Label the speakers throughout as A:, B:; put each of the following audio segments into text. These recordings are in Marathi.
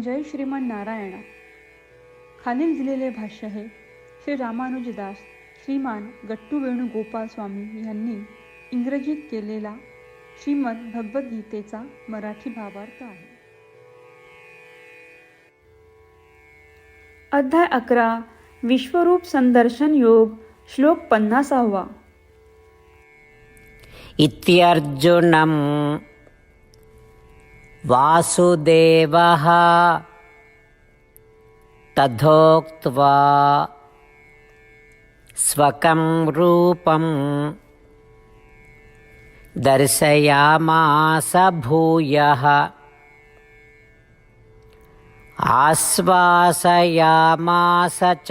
A: जय श्रीमान नारायणा. खालील दिलेले भाष्य हे श्री रामानुजदास श्रीमान गट्टू वेणुगोपाल स्वामी यांनी इंग्रजीत केलेला श्रीमद भगवद्गीतेचा मराठी भावार्थ आहे. अध्याय अकरा. विश्वरूप संदर्शन योग श्लोक पन्नासावा.
B: इत्यर्जुनं वासुदेवः तथोक्त्वा स्वकं रूपं दर्शयामास भूयः। आश्वासयामास च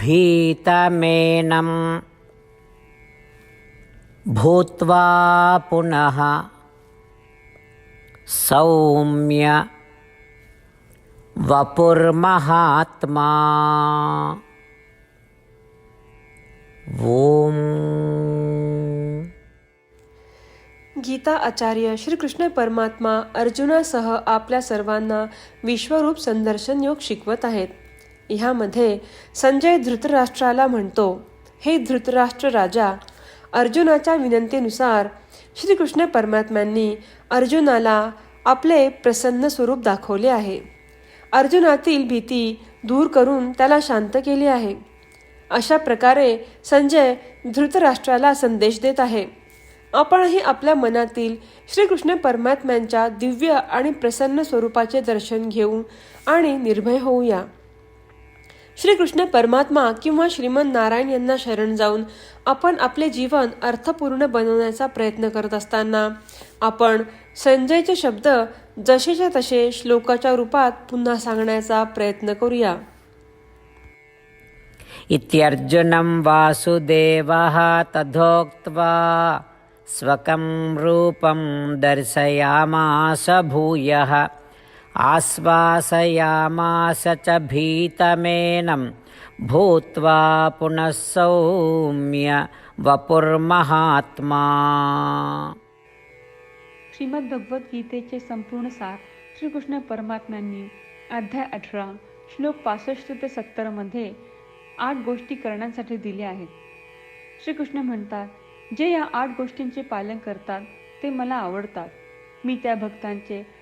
B: भीतमेनम् भूत्वा पुनः सौम्य वपुर्महात्मा ओम।
C: गीता आचार्य श्रीकृष्ण परमात्मा अर्जुनासह आपल्या सर्वांना विश्वरूप संदर्शन योग शिकवत आहेत. ह्यामध्ये संजय धृतराष्ट्राला म्हणतो हे धृतराष्ट्र राजा अर्जुनाच्या विनंतीनुसार श्रीकृष्ण परमात्म्यांनी अर्जुनाला आपले प्रसन्न स्वरूप दाखवले आहे. अर्जुनातील भीती दूर करून त्याला शांत केली आहे. अशा प्रकारे संजय धृतराष्ट्राला संदेश देत आहे. आपणही आपल्या मनातील श्रीकृष्ण परमात्म्यांच्या दिव्य आणि प्रसन्न स्वरूपाचे दर्शन घेऊ आणि निर्भय होऊया. श्रीकृष्ण परमात्मा किंवा श्रीमन नारायण यांना शरण जाऊन आपण आपले जीवन अर्थपूर्ण बनवण्याचा प्रयत्न करत असताना आपण संजयचे शब्द जसेच्या तसे श्लोकाच्या रूपात पुन्हा सांगण्याचा प्रयत्न करूया.
B: इत्यर्जुनं वासुदेवः तथोक्त्वा स्वकं रूपं दर्शयामास भूयः। आश्वासयामास च भीतमेनं भूत्वा पुनः सौम्य वपुर्महात्मा।
A: श्रीमद्भगवद्गीतेचे संपूर्ण सार श्रीकृष्ण परमात्म्यांनी अध्याय अठरा श्लोक पासष्ट ते सत्तरमध्ये आठ गोष्टी करण्यासाठी दिल्या आहेत. श्रीकृष्ण म्हणतात जे या आठ गोष्टींचे पालन करतात ते मला आवडतात. मी त्या भक्तांचे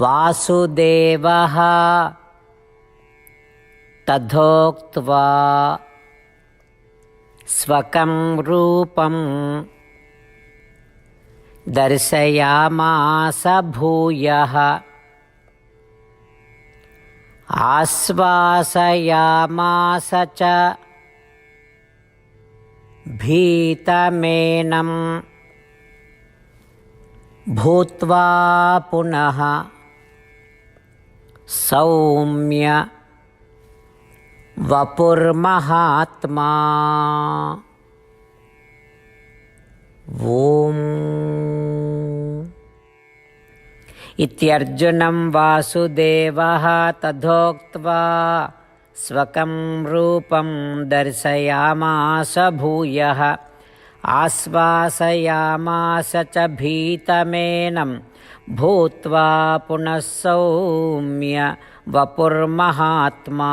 B: वासुदेवः तथोक्त्वा स्वकं रूपं दर्शयामास भूयः आश्वासयामास च भीतमेनं भूत्वा पुनः सौम्य वपुर्महात्मा ॐ इत्यर्जुनं वासुदेवः तथोक्त्वा स्वकं रूपं दर्शयामास भूयः आश्वासयामास च भीतमेनं भूत्वा पुनः सौम्य वपुर्महात्मा